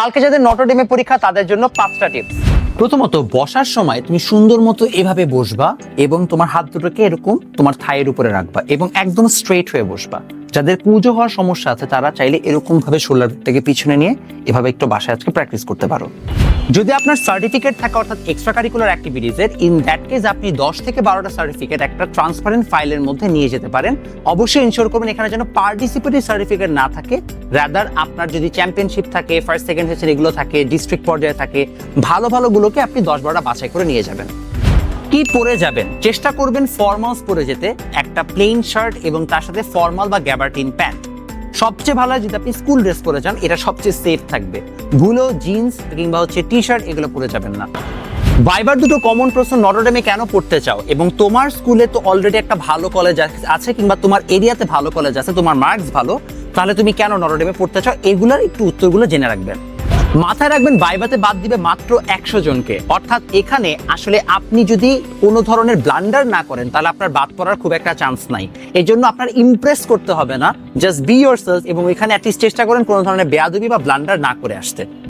কালকে যাদের নটরডেমে পরীক্ষা, তাদের জন্য পাঁচটা টিপস প্রথমত, বসার সময় তুমি সুন্দর মতো এভাবে বসবা এবং তোমার হাত দুটোকে এরকম তোমার থায়ের উপরে রাখবা এবং একদম স্ট্রেট হয়ে বসবা। যাদের কুজো হওয়ার সমস্যা আছে, তারা চাইলে এরকম ভাবে শোল্ডার থেকে পিছনে নিয়ে এভাবে একটু বাসায় আজকে প্র্যাকটিস করতে পারো। যদি আপনার সার্টিফিকেট থাকে, অর্থাৎ এক্সট্রা কারিকুলার অ্যাক্টিভিটিজের ইন দ্যাট কেস আপনি দশ থেকে বারোটা সার্টিফিকেট একটা ট্রান্সপারেন্ট ফাইলের মধ্যে নিয়ে যেতে পারেন। অবশ্যই ইনশোর করবেন এখানে যেন পার্টিসিপেটিভ সার্টিফিকেট না থাকে। রাদার আপনার যদি চ্যাম্পিয়নশিপ থাকে ফার্স্ট সেকেন্ড হয়েছে এগুলো থাকে ডিস্ট্রিক্ট পর্যায়ে থাকে, ভালো ভালোগুলোকে আপনি দশ, বারোটা বাছাই করে নিয়ে যাবেন। কি পরে যাবেন? চেষ্টা করবেন ফর্মালস পরে যেতে, একটা প্লেন শার্ট এবং তার সাথে ফর্মাল বা গ্যাবার্টিন প্যান্ট সবচেয়ে ভালো হয় যদি আপনি স্কুল ড্রেস পরে যান, এটা সবচেয়ে সেফ থাকবে। ভুলো জিন্স কিংবা হচ্ছে টি শার্ট এগুলো পরে যাবেন না। ভাইবার দুটো কমন প্রশ্ন নটরডেমে কেন পড়তে চাও? এবং তোমার স্কুলে তো অলরেডি একটা ভালো কলেজ আছে, কিংবা তোমার এরিয়াতে ভালো কলেজ আছে, তোমার মার্কস ভালো, তাহলে তুমি কেন নটরডেমে পড়তে চাও? এগুলোর একটু উত্তরগুলো জেনে রাখবেন। মাথায় রাখবেন, বাইবাতে বাদ দিবে মাত্র একশো জনকে। অর্থাৎ এখানে আসলে আপনি যদি কোনো ধরনের ব্লান্ডার না করেন, তাহলে আপনার বাদ পড়ার খুব একটা চান্স নাই। এই জন্য আপনার ইমপ্রেস করতে হবে না জাস্ট বি ইয়ার এবং এখানে অ্যাটলিস্ট চেষ্টা করেন কোনো ধরনের বেয়াদবি বা ব্লান্ডার না করে আসতে।